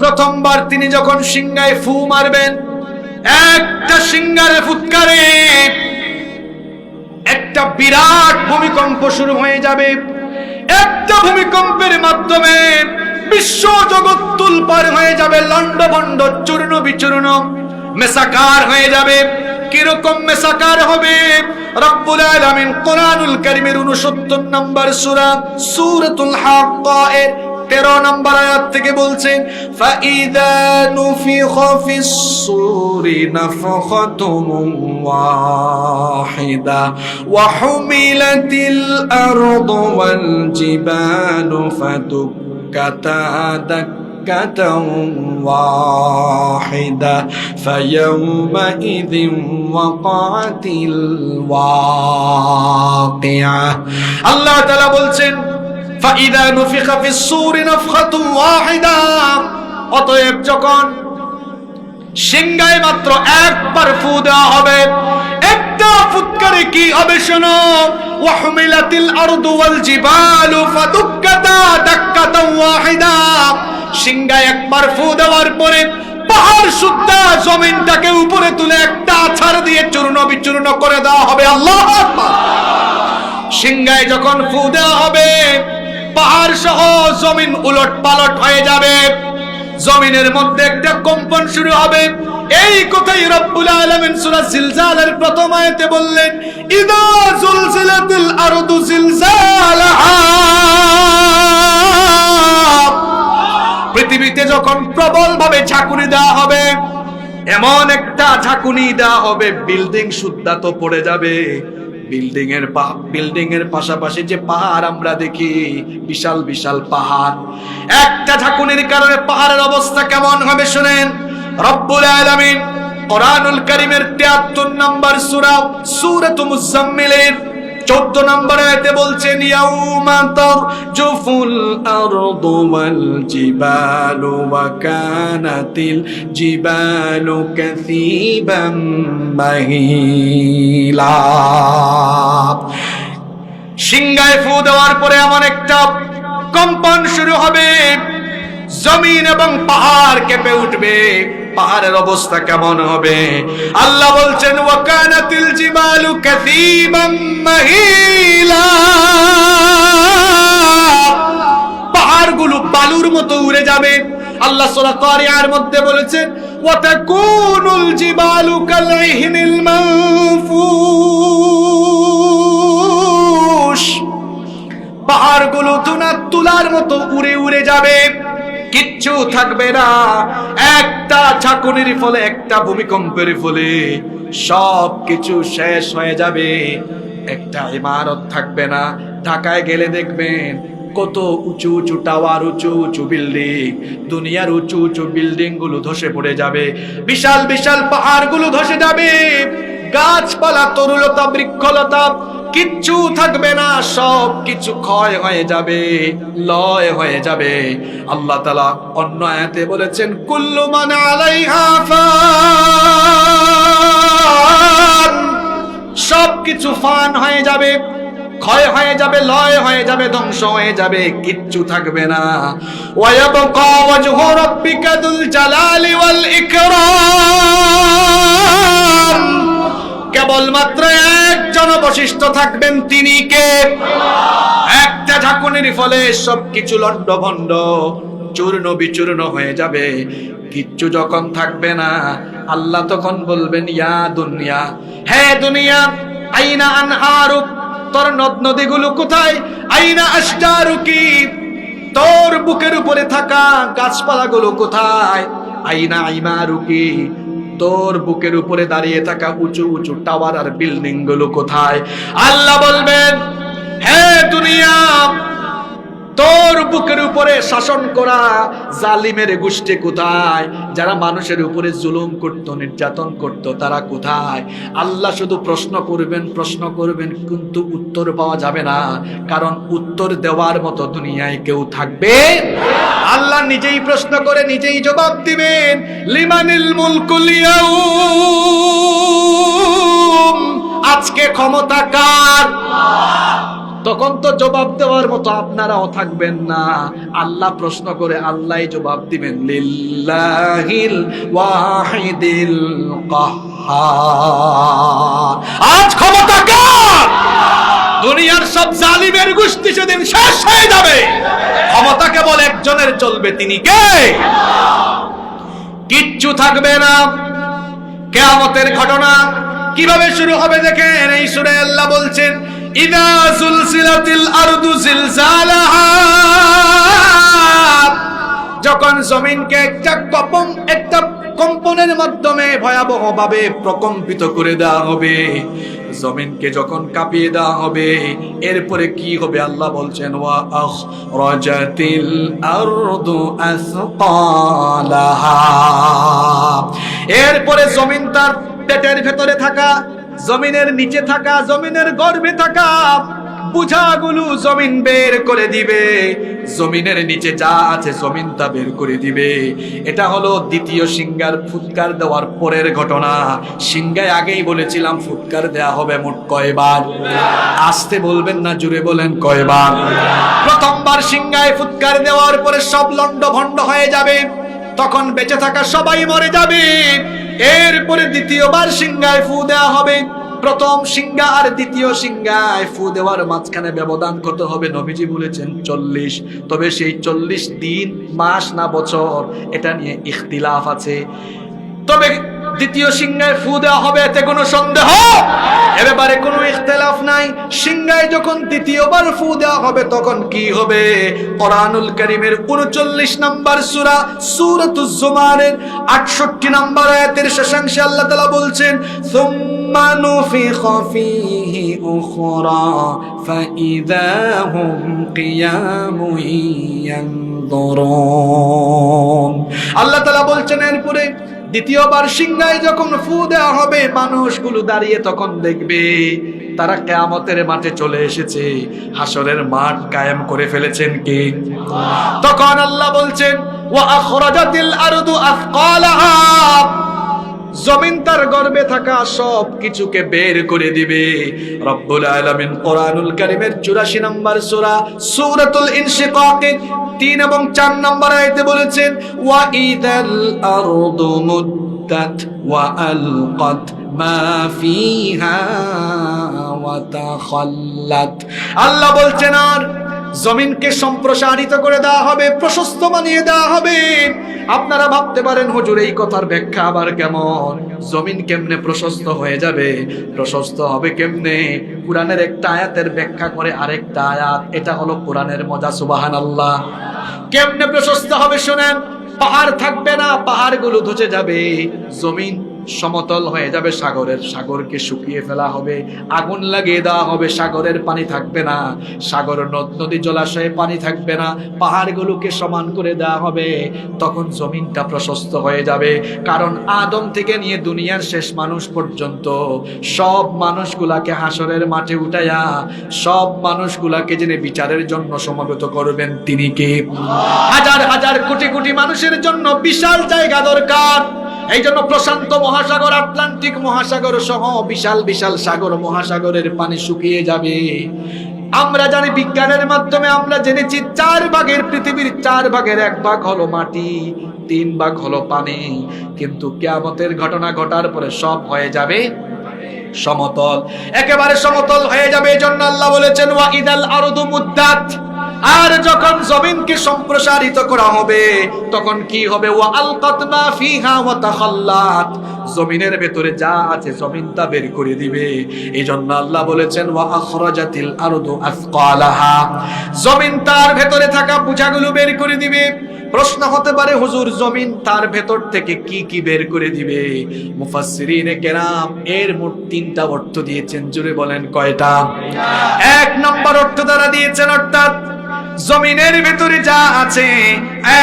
প্রথমবার তিনি যখন সিংহায় ফু মারবেন, একটা সিংহারে ফুৎকারে একটা বিরাট ভূমিকম্প শুরু হয়ে যাবে। একটা ভূমিকম্পের মাধ্যমে বিশ্ব জগৎ তুলপার হয়ে যাবে লন্ডভন্ড চূর্ণ বিচূর্ণ, মেসাকার হয়ে যাবে। কীরকম মেসাকার হবে? রব্বুল আলামিন কোরআনুল কারীমের 69 নম্বর সূরা সূরাতুল হাক্কা এর তেরো নম্বর আয়াত থেকে বলছেন ফাইদা নুফিখা ফিস সূরি নাফখাতুম ওয়াহিদা ওয়া হুমিলাতিল আরদু ওয়াল জিবালু ফাদুক্কাতা دكة واحدة فيومئذ وقعت الواقعة الله تعالى বলছেন فإذا نفخ في الصور نفخة واحدة অতএব যখন সিংহায় মাত্র একবার ফু দেওয়া হবে একটা ফুৎকারে কি হবে শোনো ওয়াহমিলাতিল আরদু ওয়াল জিবালু ফাদুক্কাতা দাক্কাতাও ওয়াহিদা সিংহায় একবার ফু দেওয়ার পরে পাহাড় সুদ্ধা জমিনটাকে উপরে তুলে একটা আছাড় দিয়ে চূর্ণ বিচূর্ণ করে দেওয়া হবে আল্লাহ আকবার সিংহায় যখন ফু দেওয়া হবে পাহাড় সহ জমিন উলট পালট হয়ে যাবে। জমিনের মধ্যে একটা কম্পন শুরু হবে। এই কথাই রব্বুল আলামিন সূরা জিলজালের প্রথম আয়াতে বললেন, ইদা জুলজিলাতিল আরদু জিলজালাহা। পৃথিবীতে যখন প্রবল ভাবে ঝাঁকুনি দেওয়া হবে, এমন একটা ঝাঁকুনি দেওয়া হবে, বিল্ডিং সুদ্ধা তো পড়ে যাবে। বিল্ডিং এর বিল্ডিং এর পাশাপাশি যে পাহাড় আমরা দেখি, বিশাল বিশাল পাহাড়। একটা ঝাঁকুনির কারণে পাহাড়ের অবস্থা কেমন হবে শুনেন? রব্বুল আলামিন কোরআনুল কারীমের 73 নম্বর সূরা, সূরাতুল মুজাম্মিলের চোদ্দ নম্বর আয়াতে বলছেন, ইয়াউমা তারজুফুল আরদু ওয়াল জিবালু ওয়া কানাতিল জিবালু কাসীবাম মাহিলা। সিংহায় ফু দেওয়ার পরে এমন একটা কম্পন শুরু হবে। জমিন এবং পাহাড় কেঁপে উঠবে। পাহাড়ের অবস্থা কেমন হবে? আল্লাহ বলছেন ওয়াকানাতিল জিবালু কাসীবাম মাহিলা। পাহাড়গুলো বালুর মতো উড়ে যাবে। আল্লাহ সূরা কারিয়ার মধ্যে বলেছেন, ওয়াতাকুনুল জিবালু কালইহনিল মানফুশ পাহাড়গুলো তুনা তুলার মতো উড়ে উড়ে যাবে। কিচ্ছু থাকবে না। একটা ঝাঁকুনির ফলে, একটা ভূমিকম্পের ফলে সব কিছু শেষ হয়ে যাবে। একটা ইমারত থাকবে না। ঢাকায় গেলে দেখবেন কত উঁচু উঁচু টাওয়ার, উঁচু উঁচু বিল্ডিং। দুনিয়ার উঁচু উঁচু বিল্ডিংগুলো ধসে পড়ে যাবে। বিশাল বিশাল পাহাড়গুলো ধসে যাবে। গাছপালা, তরুলতা, বৃক্ষলতা কিচ্ছু থাকবে না, সব কিছু ক্ষয় হয়ে যাবে, লয় হয়ে যাবে। আল্লাহ তালা অন্য আয়াতে বলেছেন, কুল্লু মানে আলাইহা ফান। সব কিছু ফান হয়ে যাবে, ক্ষয় হয়ে যাবে, লয় হয়ে যাবে, ধ্বংস হয়ে যাবে, কিচ্ছু থাকবে না। ওয়ায়াবকা ওয়াজহু রাব্বিকা দুল জালালি ওয়াল ইকরাম। কেবলমাত্র একজন অবশিষ্ট থাকবেন তিনি কে? একটা ঝাঁকুনির ফলে সবকিছু লন্ডভন্ড চূর্ণ বিচূর্ণ হয়ে যাবে। কিচ্ছু যখন থাকবে না, আল্লাহ তখন বলবেন, ইয়া দুনিয়া। হে দুনিয়া, আইনা আনহারুক তোর নদ নদীগুলো কোথায়? আইনা আশজারুকি তোর বুকের উপরে থাকা গাছপালাগুলো কোথায়? আইনা আইমারুকি তোর বুকের উপরে দাঁড়িয়ে থাকা উঁচু উঁচু টাওয়ার আর বিল্ডিংগুলো কোথায়? আল্লাহ বলবেন বুকের উপরে শাসন করা জালিমের গোষ্ঠী কোথায়? যারা মানুষের উপরে জুলুম করত, নির্যাতন করত, তারা কোথায়? আল্লাহ শুধু প্রশ্ন করবেন প্রশ্ন করবেন, কিন্তু উত্তর পাওয়া যাবে না। কারণ উত্তর দেওয়ার মতো দুনিয়ায় কেউ থাকবে আল্লাহ নিজেই প্রশ্ন করে, নিজেই জবাব দিবেন। লিমানিল মুলকুল ইয়াউম আজকে ক্ষমতা কার? তখন তো জবাব দেওয়ার মতো আপনারাও থাকবেন না। আল্লাহ প্রশ্ন করে আল্লাহ জবাব দিবেন, লিল্লাহিল ওয়াহিদিল আজ ক্ষমতা কার? দুনিয়ার সব জালিমের গোষ্ঠী সেদিন শেষ হয়ে যাবে। ক্ষমতা কেবল একজনের চলবে, তিনি কে? কিচ্ছু থাকবে না। কেয়ামতের ঘটনা কীভাবে শুরু হবে দেখেন? এই সুরে আল্লাহ বলছেন যখন জমিনকে একটা কপম, একটা কম্পনের মাধ্যমে ভয়াবহভাবে প্রকম্পিত করে দেওয়া হবে, জমিনকে যখন কাঁপিয়ে দেওয়া হবে, এরপরে কি হবে আল্লাহ বলছেন, ওয়া এরপরে জমিন তার পেটের ভেতরে থাকা জমিনের নিচে থাকা, জমিনের গর্ভে থাকা বুঝাগুলো জমিন বের করে দিবে। জমিনের নিচে যা আছে জমিন তা বের করে দিবে। এটা হলো দ্বিতীয় সিঙ্গার ফুৎকার দেওয়ার পরের ঘটনা। সিঙ্গায় আগেই বলেছিলাম, ফুৎকার দেয়া হবে মোট কয়বার? আসতে বলবেন না জুড়ে বলেন কয়বার? প্রথমবার সিঙ্গায় ফুৎকার দেওয়ার পরে সব লন্ড ভন্ড হয়ে যাবে। তখন বেঁচে থাকা সবাই মরে যাবে। এরপরে দ্বিতীয়বার সিংহায় ফু দেওয়া হবে। প্রথম সিংহা আর দ্বিতীয় সিংহায় ফু দেওয়ার মাঝখানে ব্যবধান কত হবে? নবীজি বলেছেন চল্লিশ। তবে সেই চল্লিশ দিন, মাস না বছর, এটা নিয়ে ইখতিলাফ আছে। তবে দ্বিতীয় সিংহায় ফু দেওয়া হবে, এতে কোনো সন্দেহ? এ ব্যাপারে কোনো ইখতিলাফ নাই। সিংহায় যখন দ্বিতীয়বার ফু দেওয়া হবে, তখন কি হবে? কোরআনুল কারীমের 39 নম্বর সূরা সূরাতুজ জুমারের 68 নম্বর আয়াতের শেষাংশে আল্লাহ তাআলা বলছেন নুফিখা ফীহি উখরা, ফাইদা হুম কিয়ামুন ইয়ানদুরুন আল্লাহ তাআলা বলছেন, এরপরে দ্বিতীয়বার সিংহায় যখন ফু দেওয়া হবে, মানুষগুলো দাঁড়িয়ে তখন দেখবে তারা কেয়ামতের মাঠে চলে এসেছে। হাসরের মাঠ কায়েম করে ফেলেছেন কি? তখন আল্লাহ বলছেন, ওয়া আখরাজাতিল আরদু আথকালাহা জমিন তার গর্বে থাকা সব কিছুকে বের করে দিবে। রব্বুল আলামিন কোরআনুল কারীমের 84 নম্বর সূরা সূরাতুল ইনশিকাকের 3 এবং 4 নম্বর আয়াতে বলেছেন, ওয়া ইদাল আরদু মুদ্দাত ওয়া আলকাত মা ফিহা ওয়া তাখাল্লাত। আল্লাহ বলছেন, আর জমিনকে সম্প্রসারিত করে দেওয়া হবে, প্রশস্ত বানিয়ে দেওয়া হবে। আপনারা ভাবতে পারেন, হুজুর, এই কথার ব্যাখ্যা আবার কেমন? জমিন কেমনে প্রশস্ত হয়ে যাবে? প্রশস্ত হবে কেমনে? কোরআনের একটা আয়াতের ব্যাখ্যা করে আরেকটা আয়াত। এটা হলো কোরআনের মজা সুবাহান আল্লাহ কেমনে প্রশস্ত হবে, শুনেন? পাহাড় থাকবে না, পাহাড়গুলো ধসে যাবে। জমিন সমতল হয়ে যাবে সাগরের, সাগরকে শুকিয়ে ফেলা হবে, আগুন লাগিয়ে দেওয়া হবে, সাগরের পানি থাকবে না, সাগর নদ, নদী জলাশয়ে পানি থাকবে না, পাহাড়গুলোকে সমান করে দেওয়া হবে, তখন জমিনটা প্রশস্ত হয়ে যাবে, কারণ আদম থেকে নিয়ে দুনিয়ার শেষ মানুষ পর্যন্ত সব মানুষগুলাকে হাসরের মাঠে উঠাইয়া, সব মানুষগুলাকে যিনি বিচারের জন্য সমবেত করবেন, তিনি কে? হাজার হাজার কোটি কোটি মানুষের জন্য বিশাল জায়গা দরকার। এই জন্য প্রশান্ত মহাসাগর, আটলান্টিক মহাসাগর সহ বিশাল বিশাল সাগর মহাসাগরের পানি শুকিয়ে যাবে। আমরা জানি বিজ্ঞানের মাধ্যমে আমরা জেনেছি চার ভাগের পৃথিবীর চার ভাগের এক ভাগ হলো মাটি, তিন ভাগ হলো পানি। কিন্তু কেয়ামতের ঘটনা ঘটার পরে সব হয়ে যাবে সমতল। একেবারে সমতল হয়ে যাবে, এজন্য আল্লাহ বলেছেন, ওয়া ইদাল আরদু মুদ্দাত। আর যখন জমিনকে সম্প্রসারিত করা হবে, তখন কি হবে? ওয়া আলকাত মা ফিহা ওয়া তাখাল্লাত। জমিনের ভেতরে যা আছে, জমিন তা বের করে দিবে। এই জন্য আল্লাহ বলেছেন, ওয়া আখরাজাতিল আরদু আসকালাহা। জমিন তার ভেতরে থাকা বোঝাগুলো বের করে দিবে। প্রশ্ন হতে পারে, হুজুর, জমিন তার ভেতর থেকে কি কি বের করে দিবে? মুফাসসিরিনে কেরাম এর মোট তিনটা অর্থ দিয়েছেন। জুড়ে বলেন কয়টা? এক নম্বর অর্থ দ্বারা দিয়েছেন, অর্থাৎ জমিনের ভেতরে যা আছে,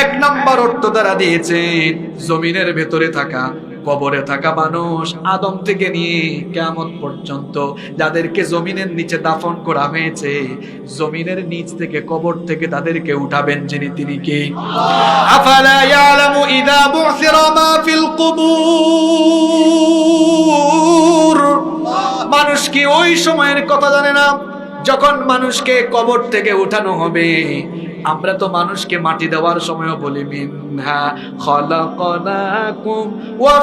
এক নম্বর অর্থ দ্বারা দিয়েছেন জমিনের ভেতরে থাকা, কবরে থাকা মানুষ আদম থেকে নিয়ে কেমন পর্যন্ত যাদেরকে জমিনের নিচে দাফন করা হয়েছে, জমিনের নিচ থেকে কবর থেকে তাদেরকে উঠাবেন যিনি, তিনি কে? ইদা মানুষ কি ওই সময়ের কথা জানে না? যখন মানুষকে কবর থেকে উঠানো হবে, আমরা তো মানুষকে মাটি দেওয়ার সময়ও বলি ওয়া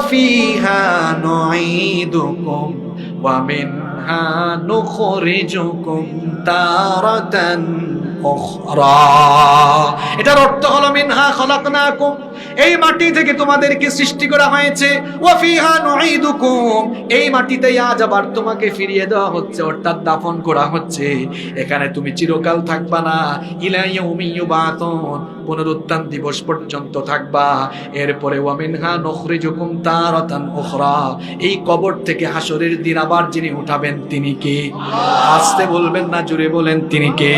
ওয়া এটার অর্থ হলো, মিনহা খলাকনাকুম এই মাটি থেকে তোমাদেরকে সৃষ্টি করা হয়েছে। এই মাটিতেই আজ আবার তোমাকে ফিরিয়ে দেওয়া হচ্ছে, অর্থাৎ দাফন করা হচ্ছে। এখানে তুমি চিরকাল থাকবা না। ইলা ইয়াউমি ইউবাতুন। পুনরুত্থান দিবস পর্যন্ত থাকবা। এরপরে ওয়ামিনহা নখরিজুকুম তারাতান উখরা। এই কবর থেকে হাসরের দিন আবার যিনি উঠাবেন, তিনি কে? আসতে বলবেন না, জুড়ে বলেন, তিনি কে?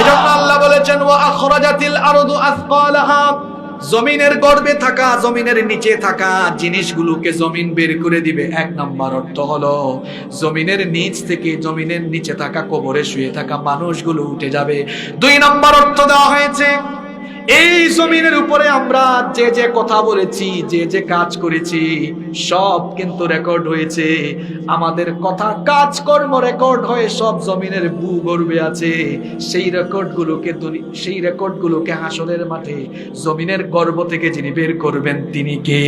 এজন্য আল্লাহ বলেছেন, ওয়া আখরাজাতিল আরদু আসকালাহা জমিনের গর্বে থাকা, জমিনের নিচে থাকা জিনিসগুলোকে জমিন বের করে দিবে। এক নাম্বার অর্থ হলো, জমিনের নিচ থেকে জমিনের নিচে থাকা, কবরে শুয়ে থাকা মানুষগুলো উঠে যাবে। দুই নাম্বার অর্থ দেওয়া হয়েছে এই জমিনের উপরে আমরা যে যে কথা বলেছি, যে যে কাজ করেছি, সব কিন্তু রেকর্ড হয়েছে। আমাদের কথা কাজকর্ম রেকর্ড হয়ে সব জমিনের ভূগর্ভে আছে। সেই রেকর্ডগুলোকে সেই রেকর্ডগুলোকে হাসনের মাঠে জমিনের গর্ব থেকে যিনি বের করবেন তিনি কে?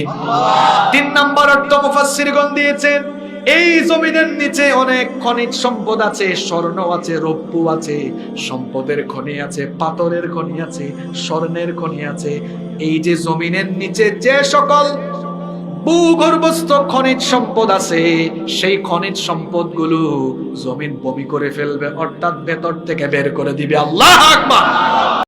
তিন নম্বর অর্থ মুফাসসিরগণ দিয়েছেন এই জমিনের নিচে অনেক খনিজ সম্পদ আছে, স্বর্ণ আছে, রৌপ্য আছে, সম্পদের খনি আছে, পাথরের খনি আছে, স্বর্ণের খনি আছে। এই যে জমিনের নিচে যে সকল ভূগর্ভস্থ খনিজ সম্পদ আছে, সেই খনিজ সম্পদগুলো জমিন বমি করে ফেলবে, অর্থাৎ ভেতর থেকে বের করে দিবে। আল্লাহ আকবার!